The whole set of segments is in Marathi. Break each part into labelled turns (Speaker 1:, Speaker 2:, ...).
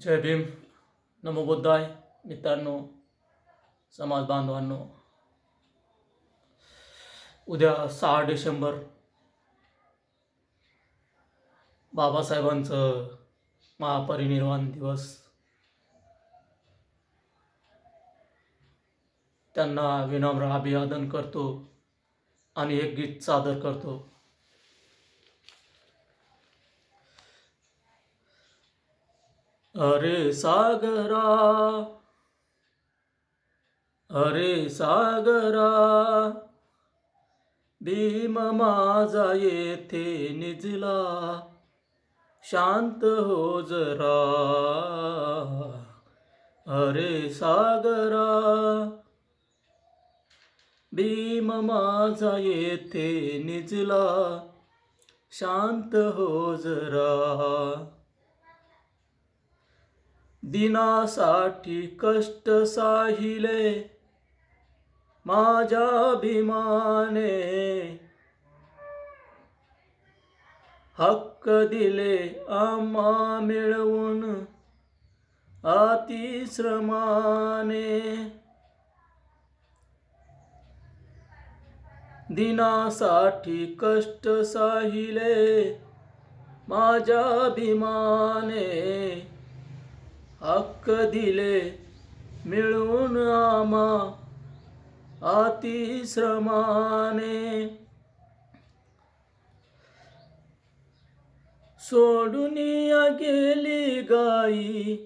Speaker 1: जय भीम। नमो बुद्धाय मित्रांनो समाज बांधवांनो। उद्या सहा डिसेंबर बाबासाहेबांचं महापरिनिर्वाण दिवस। त्यांना विनम्र अभिवादन करतो आणि एक गीत सादर करतो। अरे सागरा अरे सागरा भीम माझा येथे निजला शांत हो जरा. अरे सागरा भीम माझा येथे निजला शांत हो जरा. दिनासाठी कष्ट साहिले माझ्या भीमाने हक्क दिले आम्हा मिळवून अतिश्रमाने. दिनासाठी कष्ट साहिले माझ्या भीमाने हक्क दिले मिळून आमा अतिश्रमाने. सोडून गेली गाई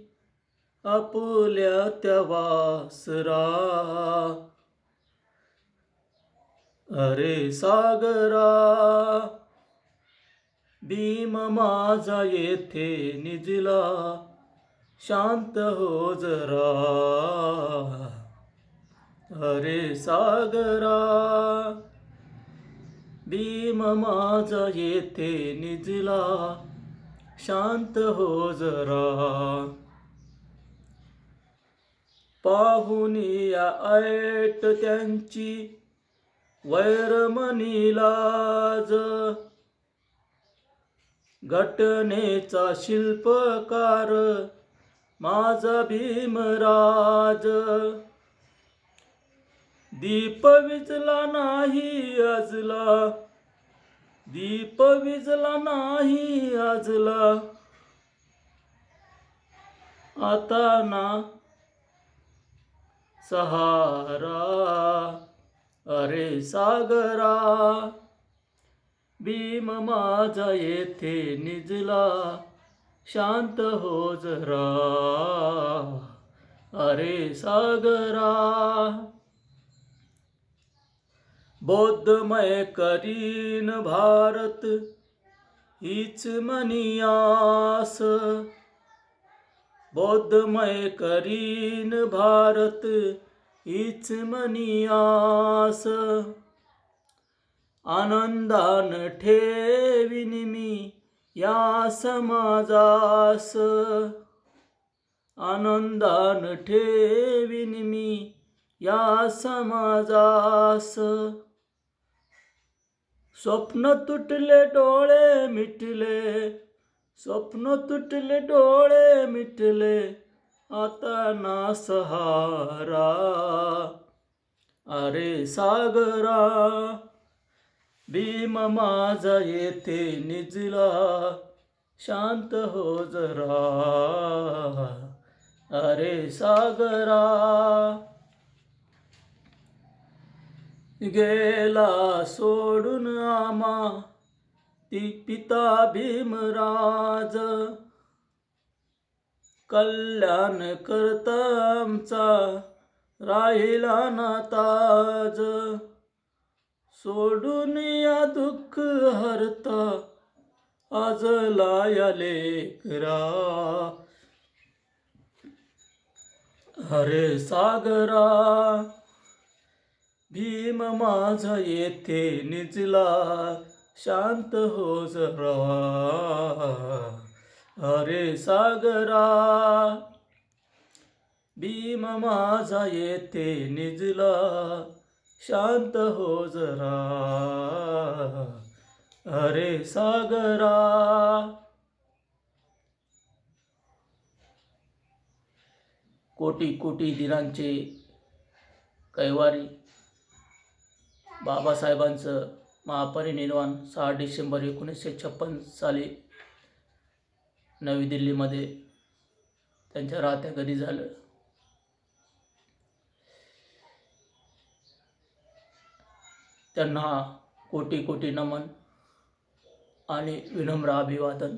Speaker 1: आपुल्या त्या वासरा. अरे सागरा भीम माझा येथे निजला. शांत हो जरा. अरे सागरा भीम माझा येथे निजला. शांत हो जरा. पाहुनी या ऐट त्यांची वैरमणी लाज घटनेचा शिल्पकार माझा भीमराज. दीप विजला नाही अजला दीप विजला नाही अजला आता ना सहारा. अरे सागरा भीम माझा येथे निजला. शांत हो जरा. अरे सागरा. बौद्धमय करीन भारत हीच मनियास बौद्धमय करीन भारत हीच मनियास आनंदान ठेविन मी या समाजास आनंदान ठेविन मी. या समाजास स्वप्न तुटले डोळे मिटले. स्वप्न तुटले डोळे मिटले. आता ना सहारा. अरे सागरा भीम माझा येथे निजला शांत हो जरा. अरे सागरा गेला सोडून आम्हा ती पिता भीमराज. कल्याण करता आमचा राहिला ना ताज. सोडून या दुःख हरता आज लाया लेकरा. हरे सागरा भीम माझा येथे निजला शांत हो जरा. अरे सागरा भीम माझा येथे निजला शांत हो जरा. अरे सागरा. कोटी कोटी दिनांचे कैवारी. बाबासाहेबांचं महापरिनिर्वाण सहा डिसेंबर एकोणीसशे छप्पन साली नवी दिल्लीमध्ये त्यांच्या राहत्या घरी झालं. त्यांना कोटी कोटी नमन आणि विनम्र अभिवादन.